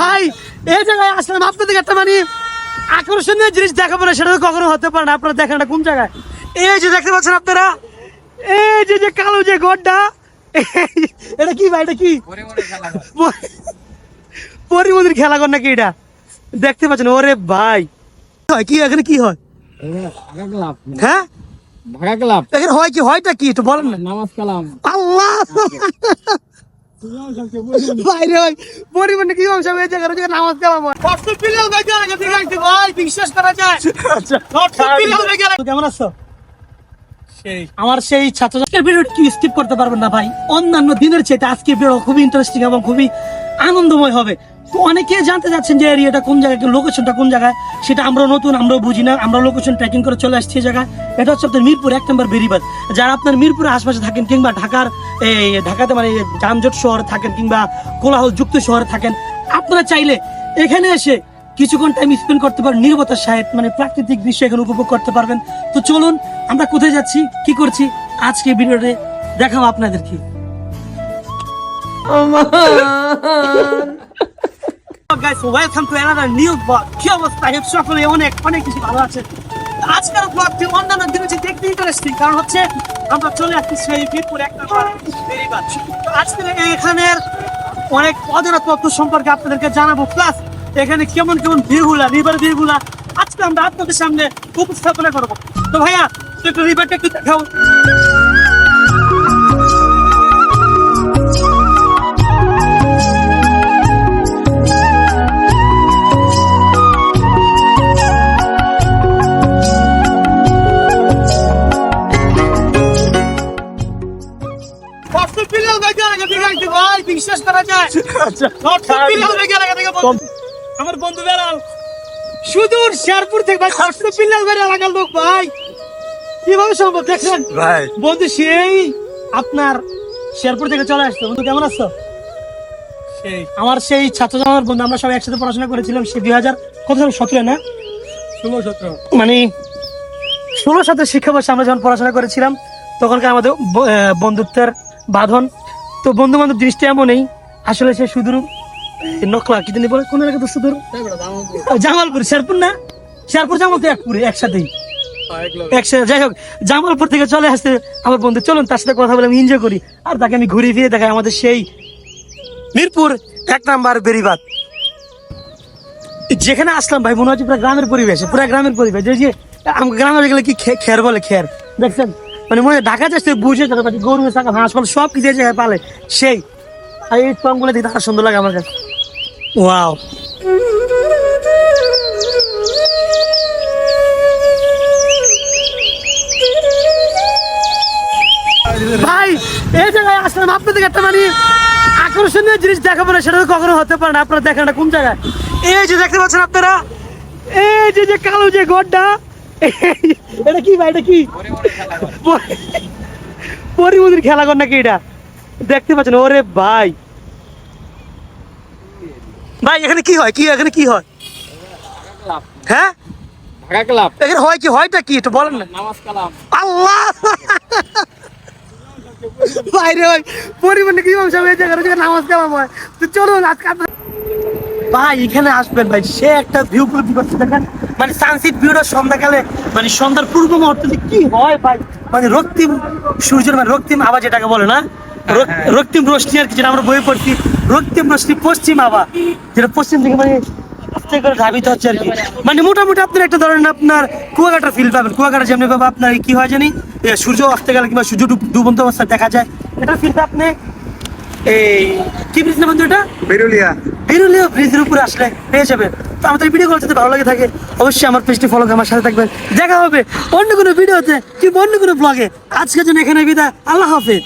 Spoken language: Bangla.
ভাই এই জায়গায় আসলাম আপনাদের একটা মানে আকর্ষণীয় জিনিস দেখাবো না সেটা তো কখনো হতে পারে না। আপনারা দেখেন না কোন জায়গায়। এই যে দেখতে পাচ্ছেন আপনারা এই যে যে কালো যে গড়টা এটা কি ভাই এটা কি? পরিমন্দির খেলা কর নাকি এটা? দেখতে পাচ্ছেন ওরে ভাই। কি হয় কি এখানে কি হয়? হ্যাঁ? ভাগা ক্লাব। এখানে হয় কি হয়টা কি একটু বলেন না। নামাজ কালাম। আল্লাহ! বাইরে ভাই পরিমাণে কি অংশ হয়েছে? কারণ নামাজ কালাম কষ্ট পিলাল ভাই গেছে গাইতে ভাই বিশ্বাস করা যায়। আচ্ছা। কষ্ট পিলাল ভাই কেমন আছো? আমার সেই ছাত্র ভিডিও কি স্কিপ করতে পারবেন না ভাই? অন্যান্য দিনের চেয়ে আজকে ভিডিও খুবই ইন্টারেস্টিং এবং খুবই আনন্দময় হবে। তো অনেকে জানতে যাচ্ছেন যে এরিয়াটা কোন জায়গায় লোকেশনটা কোন জায়গায়? সেটা আমরা নতুন, আমরাও বুঝি না, আমরা লোকেশন ট্র্যাকিং করে চলে আসছি এই জায়গায়। এটা হচ্ছে আপনার মিরপুর, এক নম্বর বেরিবাদ। যারা আপনার মিরপুরের আশপাশে থাকেন কিংবা ঢাকার, এই ঢাকাতে মানে যানজট শহরে থাকেন কিংবা কোলাহল যুক্ত শহরে থাকেন, আপনারা চাইলে এখানে এসে কিছুক্ষণ টাইম স্পেন্ড করতে পারেন নির্বতার সাহেব মানে প্রাকৃতিক দৃশ্য এখানে উপভোগ করতে পারবেন। তো চলুন, আমরা কোথায় যাচ্ছি, কি করছি, আজকে ভিডিওতে দেখাবো আপনাদেরকে। Guys welcome to another new blog কি অবস্থা? হেড সকলে অনেক অনেক কিছু ভালো আছে। আজকের ব্লগটি অন্যান্য দিনের চেয়ে দেখতে ইন্টারেস্টিং কারণ হচ্ছে আমরা চলে আসছি সেই মিরপুর এক নম্বর বেরিবাদ। তো আজকের এখানের অনেক অজানা তথ্য সম্পর্কে আপনাদেরকে জানাব প্লাস এখানে কেমন কেমন ভিউগুলা রিভার ভিউগুলা আজকে আমরা আপনাদের সামনে উপস্থাপনা করব। তো ভাইয়া একটু রিভারটা একটু দেখাও। পিলাল ভাই জানা গেছে গাইতে ভাই বিশ্বাস করা যায়। আচ্ছা। পিলাল ভাই আমার বন্ধু বেড়াল। সুদূর শেরপুর থেকে ভাই কষ্ট পিলাল ভাই এলাকার লোক ভাই। কীভাবে সম্ভব? দেখছেন? ভাই। বন্ধু সেই আপনার শেরপুর থেকে চলে আসছে। বন্ধু কেমন আছো? আমার সেই ছাত্র আমার বন্ধু আমরা সবাই একসাথে পড়াশোনা করেছিলাম সে দুই হাজার কত সাল? সতেরো না? ষোলো সতেরো। মানে ষোলো সাথে শিক্ষাবর্ষে আমরা যখন পড়াশোনা করেছিলাম তখনকার আমাদের বন্ধুত্বের বাঁধন। তো বন্ধু বান্ধব জিনিসটা এমনই আসলে সে সুদূর নকলা কি জানি বলে কোন এলাকা তো সুদূর জামালপুর। শেরপুর না? শেরপুর জামালপুর একপুরে একসাথেই একসাথে যাই হোক জামালপুর থেকে চলে আসতে আমার বন্ধু চলুন তার সাথে কথা বলে আমি এনজয় করি। আর তাকে আমি ঘুরে ফিরে দেখাই আমাদের সেই মিরপুর এক নাম্বার বেরিবাদ যেখানে আসলাম ভাই মনে হচ্ছে পুরো গ্রামের পরিবেশ পুরো গ্রামের পরিবেশ। যে গ্রামে গেলে কি খের বলে খের? দেখছেন? মানে মনে ঢাকা যাচ্ছে বুঝে যাবে মানে গরু ছাগল হাঁস পাল সব কিছু জায়গায় পালে সেই। আর এই টংগুলো দেখতে আরও সুন্দর লাগে আমার কাছে। ওয়াও। ভাই এই জায়গায় আসলাম আপনাদের একটা মানে আকর্ষণীয় জিনিস দেখাবো না সেটা কখনো হতে পারে না আপনারা দেখেন কোন জায়গায়। এই যে দেখতে পাচ্ছেন আপনারা এই যে যে কালো যে গড়টা এটা কি ভাই এটা কি? পরিমন্দির খেলা কর নাকি এটা? দেখতে পাচ্ছেন ওরে ভাই। ভাই এখানে কি হয়? কি এখানে কি হয়? হ্যাঁ? ভাগা ক্লাব। এখানে হয় কি? হয়টা কি? একটু বলেন না। নামাজ কালাম। আল্লাহ! বাইরে ভাই পরিমাণে কি হয়েছে যেখানে নামাজ কালাম হয়? তো চলুন আজকে ভাই এখানে আসবেন ভাই। সে একটা ভিউ উপলব্ধি করছে দেখেন মানে সানসেট ভিউটা সন্ধ্যাকালে মানে সন্ধ্যার পূর্ব মুহূর্তে কি হয় ভাই। মানে রক্তিম সূর্যের মানে রক্তিম আবার যেটাকে বলে না? রক্তিম রশ্মি আর কি যেটা আমরা বই পড়ছি। রক্তিম রশ্মি পশ্চিম আবা যেটা পশ্চিম থেকে মানে আস্তে করে ধাবিত হচ্ছে আর কি। মানে মোটামুটি আপনার একটা ধরেন আপনার কুয়াকাটার ফিল পাবেন। কুয়াকাটা যেমনি পাবে আপনার কি হয় জানি সূর্য অস্তে গেলে কিংবা সূর্য ডুবন্ত অবস্থায় দেখা যায় এটা ফিলটা আপনি এই কি ব্রিজ না বন্ধু এটা? বেরুলিয়া। বেরুলিয়া ব্রিজের উপরে আসলে পেয়ে যাবেন তো আমাদের ভিডিও কল যদি ভালো লাগে থাকে অবশ্যই আমার পেজটি ফলো আমার সাথে থাকবেন। দেখা হবে অন্য কোনো ভিডিওতে কি অন্য কোনো ব্লগে আজকের জন্য এখানে বিদায়। আল্লাহ হাফেজ।